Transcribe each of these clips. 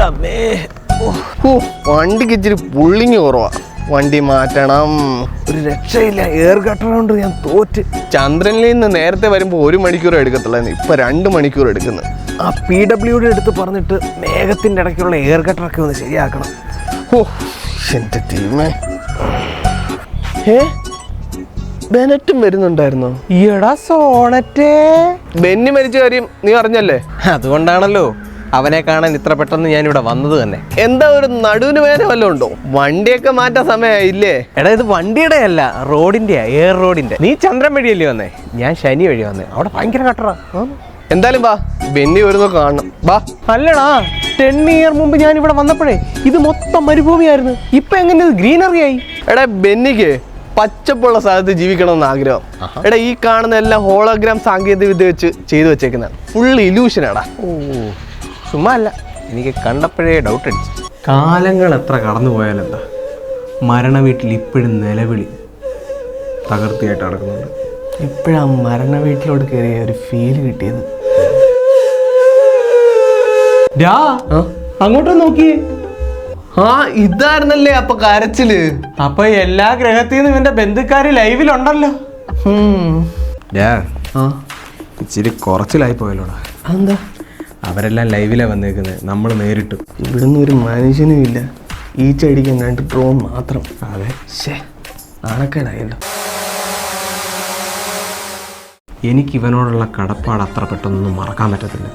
അമ്മേ ഓ. വണ്ടിക്ക് ഇച്ചിരി പുള്ളിങ് കുറവാ. വണ്ടി മാറ്റണം. ഒരു രക്ഷയില്ല. എയർ കട്ടറുണ്ട് ഞാൻ തോറ്റ്. ചന്ദ്രനിൽ നിന്ന് നേരത്തെ വരുമ്പോൾ ഒരു മണിക്കൂർ എടുക്കത്തുള്ളൂ. ഇപ്പൊ രണ്ട് മണിക്കൂർ എടുക്കുന്നു. ആ പി ഡബ്ല്യുടെ അടുത്ത് പറഞ്ഞിട്ട് മേഘത്തിന്റെ ഇടയ്ക്കുള്ള എയർ കട്ടറൊക്കെ ഒന്ന് ശരിയാക്കണം. ഓ എന്റെ തീമേ ഏ ബെനറ്റും വരുന്നുണ്ടായിരുന്നോ? ഈടാ സോണറ്റേ. ബെന്നി മരിച്ച കാര്യം നീ അറിഞ്ഞല്ലേ? അതുകൊണ്ടാണല്ലോ. അവനെ കാണാൻ ഇത്ര പെട്ടെന്ന് ഞാൻ ഇവിടെ വന്നത് തന്നെ. എന്താ ഒരു നടുവിന് വേദന വല്ലതും ഉണ്ടോ? വണ്ടിയൊക്കെ മാറ്റാൻ സമയമായില്ലേ? എടാ ഇത് വണ്ടിയുടെ അല്ല റോഡിന്റെ എയർ റോഡിന്റെ. നീ ചന്ദ്രൻ വഴിയല്ലേ വന്നേ? ഞാൻ ശനി വഴി വന്നേ. അവിടെ ഭയങ്കര കട്ടറാ. എന്തായാലും വാ ബെന്നി ഒരു കാണണം. വാ. അല്ലടാ ടെൻ ഇയർ മുമ്പ് ഞാൻ ഇവിടെ വന്നപ്പോഴേ ഇത് മൊത്തം മരുഭൂമിയായിരുന്നു. ഇപ്പൊ എങ്ങനെ ഇത് ഗ്രീനറി ആയി എടാ ബെന്നിക്ക് പച്ചപ്പുള്ള സ്ഥലത്ത് ജീവിക്കണമെന്ന് ആഗ്രഹം. എടാ ഈ കാണുന്ന എല്ലാം ഹോളോഗ്രാം സാങ്കേതിക വിദ്യ വെച്ച് ചെയ്തു വെച്ചേക്കുന്നതാണ് ഫുൾ ഇലൂഷനാടാ ഓ. ചുമ്മാ അല്ല എനിക്ക് കണ്ടപ്പോഴേ ഡൗട്ട് അടിച്ചു. കാലങ്ങൾ എത്ര കടന്നു പോയാലെന്താ? മരണ വീട്ടിൽ ഇപ്പോഴും നിലവിളി തകർത്തിയായിട്ട് നടക്കുന്നുണ്ട്. ഇപ്പോഴാ മരണ വീട്ടിലോട്ട് കയറിയ ഒരു ഫീൽ കിട്ടിയത്. ഡാ അങ്ങോട്ട് നോക്കിയേ. ആ ഇതായിരുന്നല്ലേ അപ്പൊ കരച്ചിൽ? അപ്പൊ എല്ലാ ഗ്രഹത്തിൽ നിന്നും ഇവന്റെ ബന്ധുക്കാര് ലൈവിലുണ്ടല്ലോ. ഇച്ചിരി കുറച്ചിലായി പോയല്ലോടാ. എന്താ അവരെല്ലാം ലൈവിലാണ് വന്നേക്കുന്നത്. നമ്മൾ നേരിട്ടു. ഇവിടുന്ന് ഒരു മനുഷ്യനും ഇല്ല. ഈ ചെടിക്ക് രണ്ട് ഡ്രോൺ മാത്രം. അതെ. ശേ നാണക്കേടായല്ലോ. എനിക്ക് ഇവനോടുള്ള കടപ്പാട് അത്ര പെട്ടെന്നൊന്നും മറക്കാൻ പറ്റത്തില്ല.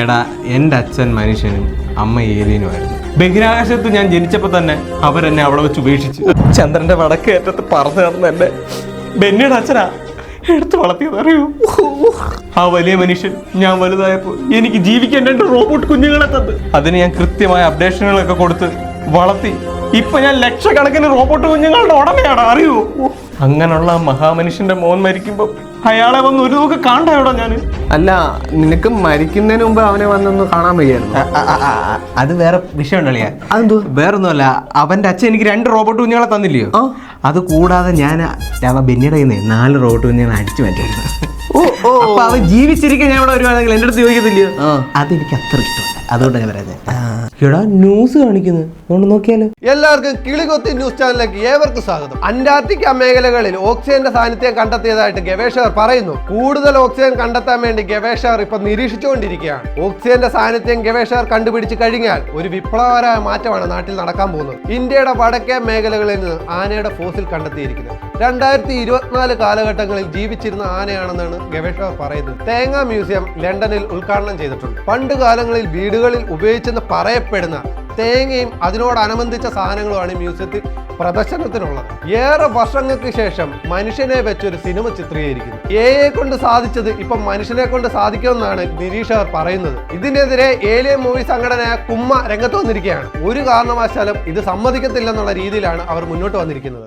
എടാ എന്റെ അച്ഛൻ മനുഷ്യനും അമ്മ ഏലിയനുമായിരുന്നു ബഹിരാകാശത്ത് ഞാൻ ജനിച്ചപ്പോൾ തന്നെ അവരെന്നെ അവിടെ വെച്ച് ഉപേക്ഷിച്ചു. ചന്ദ്രന്റെ വടക്കേറ്റത്ത് പറഞ്ഞു നടന്ന എന്നെ ബെന്നിയുടെ അച്ഛനാ? എടുത്ത് വളർത്തിയത് അറിയൂ? ആ വലിയ മനുഷ്യൻ ഞാൻ വലുതായപ്പോൾ എനിക്ക് ജീവിക്കാൻ രണ്ട് റോബോട്ട് കുഞ്ഞുങ്ങളെ തന്ന്. അതിന് ഞാൻ കൃത്യമായ അപ്ഡേഷനുകളൊക്കെ കൊടുത്ത് വളർത്തി. ഇപ്പൊ ഞാൻ ലക്ഷക്കണക്കിന് റോബോട്ട് കുഞ്ഞുങ്ങളുടെ ഉടമയാണ് അറിയൂ? അങ്ങനെയുള്ള മഹാമനുഷ്യന്റെ മോൻ മരിക്കുമ്പോൾ അയാളെ വന്ന് ഒരു നോക്ക് കാണായോടാ ഞാൻ അല്ല നിനക്ക് മരിക്കുന്നതിന് മുമ്പ് അവനെ വന്നൊന്ന് കാണാൻ വയ്യായിരുന്നു. അത് വേറെ വിഷയം ഉണ്ടല്ലേ അതെന്തോ വേറൊന്നുമല്ല അവന്റെ അച്ഛൻ എനിക്ക് രണ്ട് റോബോട്ട് കുഞ്ഞുങ്ങളെ തന്നില്ലയോ? അത് കൂടാതെ ഞാൻ ബെന്നിയുടെ കയ്യിൽ നിന്ന് നാല് റോബോട്ട് കുഞ്ഞുങ്ങളെ അടിച്ചു ഓ അപ്പൊ അവൻ ജീവിച്ചിരിക്കാൻ ഞാൻ ഇവിടെ വരുവാണെങ്കിൽ എന്റെ അടുത്ത് ചോദിക്കത്തില്ലയോ? ആ. അതെനിക്ക് അത്ര ഇഷ്ടമല്ല. അതുകൊണ്ടാണ് ഞാൻ പറയുന്നത് എടാ ന്യൂസ് കാണിക്കുന്നത് അതുകൊണ്ട് നോക്കിയാലോ. എല്ലാവർക്കും കിളികൊത്തി ന്യൂസ് ചാനലിലേക്ക് ഏവർക്കും സ്വാഗതം. അന്റാർട്ടിക്ക മേഖലകളിൽ ഓക്സിജന്റെ സാന്നിധ്യം കണ്ടെത്തിയതായിട്ട് ഗവേഷകർ പറയുന്നു. കൂടുതൽ ഓക്സിജൻ കണ്ടെത്താൻ വേണ്ടി ഗവേഷകർ ഇപ്പൊ നിരീക്ഷിച്ചുകൊണ്ടിരിക്കുകയാണ്. ഓക്സിജന്റെ സാന്നിധ്യം ഗവേഷകർ കണ്ടുപിടിച്ച് കഴിഞ്ഞാൽ ഒരു വിപ്ലവകരമായ മാറ്റമാണ് നാട്ടിൽ നടക്കാൻ പോകുന്നത്. ഇന്ത്യയുടെ വടക്കേ മേഖലകളിൽ നിന്ന് ആനയുടെ ഫോസിൽ കണ്ടെത്തിയിരിക്കുന്നത്. രണ്ടായിരത്തി ഇരുപത്തിനാല് കാലഘട്ടങ്ങളിൽ ജീവിച്ചിരുന്ന ആനയാണെന്നാണ് ഗവേഷകർ പറയുന്നത് തേങ്ങ മ്യൂസിയം ലണ്ടനിൽ ഉദ്ഘാടനം ചെയ്തിട്ടുണ്ട്. പണ്ട് കാലങ്ങളിൽ വീടുകളിൽ ഉപയോഗിച്ചെന്ന് പറയപ്പെടുന്ന തേങ്ങയും അതിനോടനുബന്ധിച്ച സാധനങ്ങളുമാണ് ഈ മ്യൂസിയത്തിൽ പ്രദർശനത്തിനുള്ളത്. ഏറെ വർഷങ്ങൾക്ക് ശേഷം മനുഷ്യനെ വെച്ചൊരു സിനിമ ചിത്രീകരിക്കുന്നു. എയെ കൊണ്ട് സാധിച്ചത് ഇപ്പം മനുഷ്യനെ കൊണ്ട് സാധിക്കുമെന്നാണ് നിരീക്ഷകർ പറയുന്നത്. ഇതിനെതിരെ ഏലിയൻ മൂവി സംഘടനയായ കുമ്മ രംഗത്ത് വന്നിരിക്കുകയാണ്. ഒരു കാരണവശാലും ഇത് സമ്മതിക്കത്തില്ലെന്നുള്ള രീതിയിലാണ് അവർ മുന്നോട്ട് വന്നിരിക്കുന്നത്.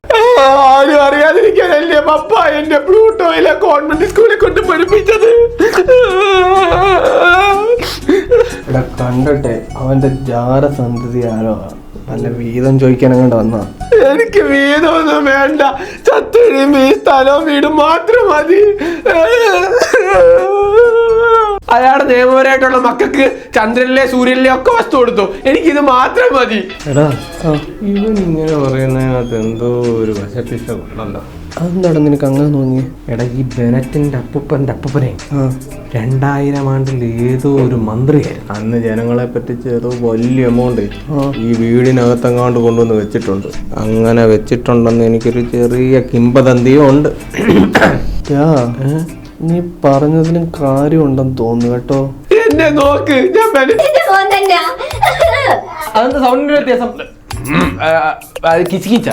ആരും അറിയാതിരിക്കാനല്ലേ പപ്പ എന്റെ പ്ലൂട്ടോയിലെ ഗവൺമെന്റ് സ്കൂളിൽ കൊണ്ട് പഠിപ്പിച്ചത്? ഇവിടെ കണ്ടട്ടെ അവന്റെ ജാര സന്തതി ആരോ? നല്ല വീതം ചോദിക്കാൻ അങ്ങോട്ട് വന്നാ? എനിക്ക് വീതമൊന്നും വേണ്ട. ചത്തുഴിയുമ്പോ ഈ സ്ഥലവും വീടും മാത്രം മതി. അയാളുടെ നിയമപരമായിട്ടുള്ള മക്കൾക്ക് ചന്ദ്രനിലെ സൂര്യനിലെ ഒക്കെ വസ്തു കൊടുത്തു. എനിക്കിത് മാത്രം മതി. എടാ ഇവൻ ഇങ്ങനെ പറയുന്നതിനകത്ത് എന്തോ ഒരു വശപ്പിഷ്ടമുണ്ടല്ലോ അതെന്താണ് നിനക്ക് അങ്ങനെ തോന്നി എടാ ഈ ബെനറ്റിന്റെ അപ്പൂപ്പന്റെ അപ്പൂപ്പനെ. ആ. രണ്ടായിരം ആണ്ടിൽ ഏതോ ഒരു മന്ത്രിയായിരുന്നു. അന്ന് ജനങ്ങളെ പറ്റിച്ച് ഏതോ വലിയ എമൗണ്ട് ഈ വീടിനകത്തെങ്ങാണ്ട് കൊണ്ടുവന്ന് വെച്ചിട്ടുണ്ട്. അങ്ങനെ വെച്ചിട്ടുണ്ടെന്ന് എനിക്കൊരു ചെറിയ കിംബദന്തിയും ഉണ്ട്. നീ പറഞ്ഞതിലും കാര്യമുണ്ടെന്ന് തോന്നുന്നു കേട്ടോ. എന്നെ നോക്ക് ഞാൻ അതെന്താ സൗണ്ടിന്റെ വ്യത്യാസം? കിച്ചിക്കിച്ച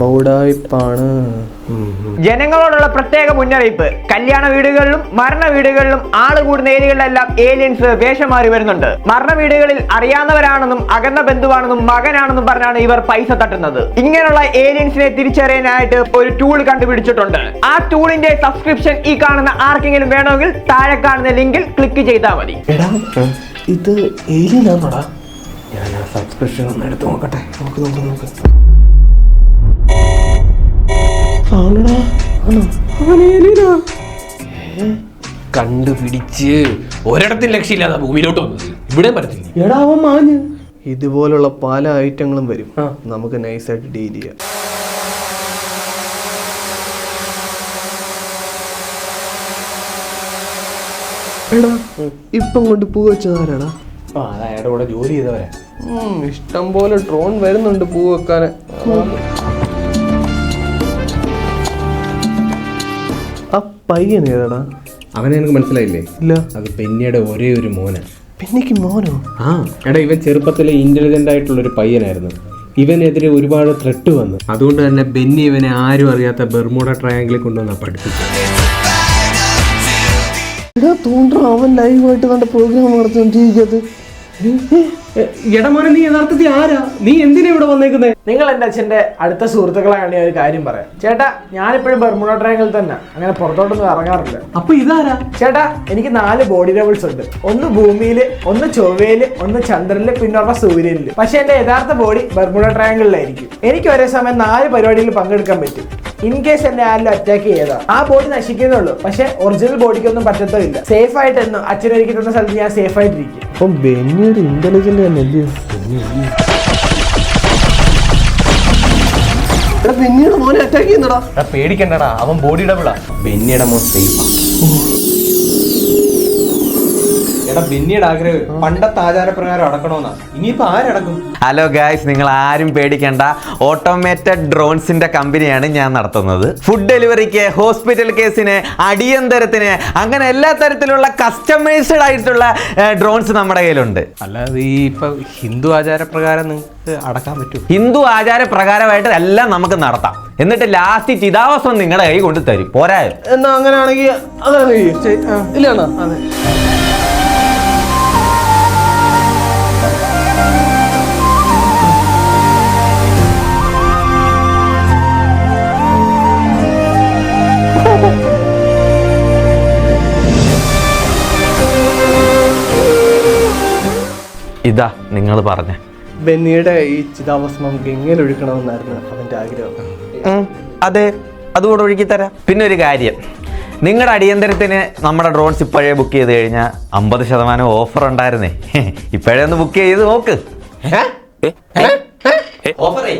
ബൗഡായിപ്പാണ് ജനങ്ങളോടുള്ള പ്രത്യേക മുന്നറിയിപ്പ്. കല്യാണ വീടുകളിലും മരണ വീടുകളിലും ആൾ കൂടുന്ന ഏരിയകളിലെല്ലാം ഏലിയൻസ് വേഷം മാറി വരുന്നുണ്ട്. മരണ വീടുകളിൽ അറിയാവുന്നവരാണെന്നും അകന്ന ബന്ധുവാണെന്നും മകനാണെന്നും പറഞ്ഞാണ് ഇവർ പൈസ തട്ടുന്നത്. ഇങ്ങനെയുള്ള ഏലിയൻസിനെ തിരിച്ചറിയാനായിട്ട് ഒരു ടൂൾ കണ്ടുപിടിച്ചിട്ടുണ്ട്. ആ ടൂളിന്റെ സബ്സ്ക്രിപ്ഷൻ ഈ കാണുന്ന ആർക്കെങ്കിലും വേണമെങ്കിൽ താഴെ കാണുന്ന ലിങ്കിൽ ക്ലിക്ക് ചെയ്താൽ മതി. എടാ ഇത് ഞാൻ ആ സബ്സ്ക്രിപ്ഷൻ ഒന്ന് എടുത്ത് നോക്കട്ടെ. നമുക്ക് നോക്കാം നോക്ക് ആണോടാ? ആണോ? അവൻ കണ്ടുപിടിച്ച്. ഒരിടത്തും ലക്ഷ്യമില്ലാതെ ഭൂമിയിലോട്ട് വന്നത്. ഇവിടെ പറ്റത്തില്ല. എടാ അവൻ മാഞ്ഞ് ഇതുപോലുള്ള പല ഐറ്റങ്ങളും വരും. നമുക്ക് നൈസായിട്ട് ഡീൽ ചെയ്യാം. എടാ ഇപ്പം കൊണ്ട് പൂ വെച്ചതാരാടാ? ആ അയാളുടെ കൂടെ ജോലി ചെയ്തവരാ. ഇഷ്ടം പോലെ ഡ്രോൺ വരുന്നുണ്ട് പൂ വെക്കാൻ പയ്യൻ ഏതാടാ? അവനെ എനിക്ക് മനസ്സിലായില്ലേ? ഇല്ല. അത് പെന്നിയുടെ ഒരേ ഒരു മോന. പെന്നിക്ക് മോനോ? ആ എടാ ഇവൻ ചെറുപ്പത്തിലെ ഇന്റലിജന്റ് ആയിട്ടുള്ള ഒരു പയ്യനായിരുന്നു. ഇവനെതിരെ ഒരുപാട് ത്രെട്ട് വന്നു. അതുകൊണ്ട് തന്നെ ബെന്നി ഇവനെ ആരും അറിയാത്ത ബെർമൂഡ ട്രയാങ്കിളിൽ കൊണ്ടുവന്ന പഠിപ്പിച്ചു എടാ അവൻ ലൈവായിട്ട് നല്ല പ്രോഗ്രാം നടത്തുകൊണ്ടിരിക്കത് എടാ മോനെ നീ യഥാർത്ഥത്തിൽ ആരാ? നീ എന്തിനാ ഇവിടെ വന്നേക്കുന്നത് നിങ്ങൾ എന്റെ അച്ഛന്റെ അടുത്ത സുഹൃത്തുക്കളാണ് ഞാൻ ഒരു കാര്യം പറയാം. ചേട്ടാ ഞാനിപ്പോഴും ബർമുഡ ട്രയാങ്കിൾ തന്നെ. അങ്ങനെ പുറത്തോട്ടൊന്നും ഇറങ്ങാറില്ല. അപ്പൊ ഇതാരാ? ചേട്ടാ എനിക്ക് നാല് ബോഡി ലെവൽസ് ഉണ്ട്. ഒന്ന് ഭൂമിയിൽ ഒന്ന് ചൊവ്വയിൽ ഒന്ന് ചന്ദ്രനിൽ പിന്നെ ഒരെണ്ണം സൂര്യനിൽ പക്ഷെ എന്റെ യഥാർത്ഥ ബോഡി ബർമുഡ ട്രയാങ്കിളിലായിരിക്കും എനിക്ക് ഒരേ സമയം നാല് പരിപാടിയിൽ പങ്കെടുക്കാൻ പറ്റും. ഇൻ കേസ് എന്നെ ആരെങ്കിലും അറ്റാക്ക് ചെയ്താ ആ ബോഡി നശിക്കുന്നേ പക്ഷെ ഒറിജിനൽ ബോഡിക്കൊന്നും പറ്റത്തില്ല സേഫ് ആയിട്ട് എന്നും അച്ഛനൊരുക്കി തന്ന സ്ഥലത്ത് ഞാൻ സേഫ് ആയിട്ടിരിക്കും. അപ്പം ബെന്നി ഒരു ഇന്റലിജന്റ് തന്നെ അല്ലേ? എടാ ബെന്നിയുടെ മോനെ അറ്റാക്ക് ചെയ്യുന്നടാ. എടാ പേടിക്കണ്ടടാ. അവൻ ബോഡി ഡബിളാ ബെന്നിയുടെ മോൻ സേഫാ എടാ ബെന്നിയുടെ ആഗ്രഹം പണ്ടത്തെ ആചാരപ്രകാരം അടക്കണമെന്നാ ഇനിയിപ്പോ ആരടക്കും ഹലോ ഗായ്സ് നിങ്ങൾ ആരും പേടിക്കേണ്ട. ഓട്ടോമേറ്റഡ് ഡ്രോൺസിന്റെ കമ്പനിയാണ് ഞാൻ നടത്തുന്നത്. ഫുഡ് ഡെലിവറിക്ക് ഹോസ്പിറ്റൽ കേസിന് അടിയന്തരത്തിന് അങ്ങനെ എല്ലാ തരത്തിലുള്ള കസ്റ്റമൈസ്ഡ് ആയിട്ടുള്ള ഡ്രോൺസ് നമ്മുടെ കയ്യിലുണ്ട്. അല്ലാതെ ഈ ഇപ്പൊ ഹിന്ദു ആചാരപ്രകാരം നിങ്ങൾക്ക് അടക്കാൻ പറ്റും. ഹിന്ദു ആചാരപ്രകാരമായിട്ട് എല്ലാം നമുക്ക് നടത്താം. എന്നിട്ട് ലാസ്റ്റ് ചിതാവസം നിങ്ങളുടെ കൈ കൊണ്ട് തരും. പോരായോ എന്നാ അങ്ങനെയാണെങ്കിൽ അതാണ് ഇല്ലാണോ? അതെ. ഇതാ നിങ്ങൾ പറഞ്ഞ. ബെന്നിയുടെ ഈ ചിതാഭസ്മം എങ്ങനെ ഒഴുക്കണമെന്നായിരുന്നു അവന്റെ ആഗ്രഹം. അതെ അതുകൂടെ ഒഴുക്കി തരാം. പിന്നെ ഒരു കാര്യം നിങ്ങളുടെ അടിയന്തരത്തിന് നമ്മുടെ ഡ്രോൺസ് ഇപ്പോഴേ ബുക്ക് ചെയ്ത് കഴിഞ്ഞാൽ അമ്പത് ശതമാനം ഓഫർ ഉണ്ടായിരുന്നേ. ഇപ്പോഴേ ഒന്ന് ബുക്ക് ചെയ്ത് നോക്ക്. ഓഫറേ